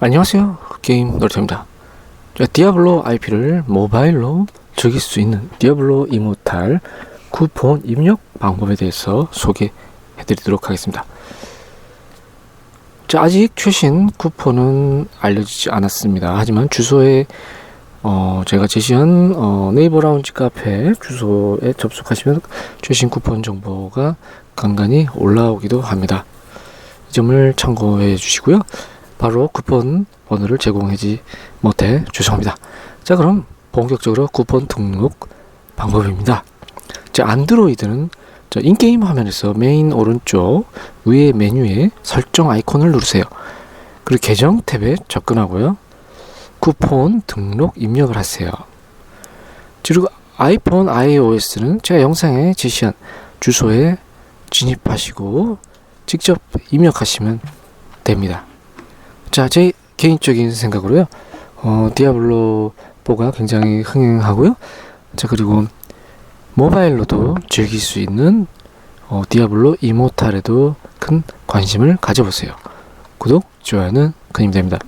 안녕하세요. 게임 놀이터입니다. 자, 디아블로 IP를 모바일로 즐길 수 있는 디아블로 이모탈 쿠폰 입력 방법에 대해서 소개해 드리도록 하겠습니다. 자, 아직 최신 쿠폰은 알려지지 않았습니다. 하지만 주소에 어, 제가 제시한 어, 네이버 라운지 카페 주소에 접속하시면 최신 쿠폰 정보가 간간히 올라오기도 합니다. 이 점을 참고해 주시고요. 바로 쿠폰 번호를 제공하지 못해 죄송합니다. 자, 그럼 본격적으로 쿠폰 등록 방법입니다. 자, 안드로이드는 저 인게임 화면에서 메인 오른쪽 위에 메뉴에 설정 아이콘을 누르세요. 그리고 계정 탭에 접근하고요. 쿠폰 등록 입력을 하세요. 그리고 아이폰 iOS는 제가 영상에 제시한 주소에 진입하시고 직접 입력하시면 됩니다. 자, 제 개인적인 생각으로요. 어, 디아블로 4가 굉장히 흥행하고요. 자, 그리고 모바일로도 즐길 수 있는 어, 디아블로 이모탈에도 큰 관심을 가져보세요. 구독, 좋아요는 큰 힘이 됩니다.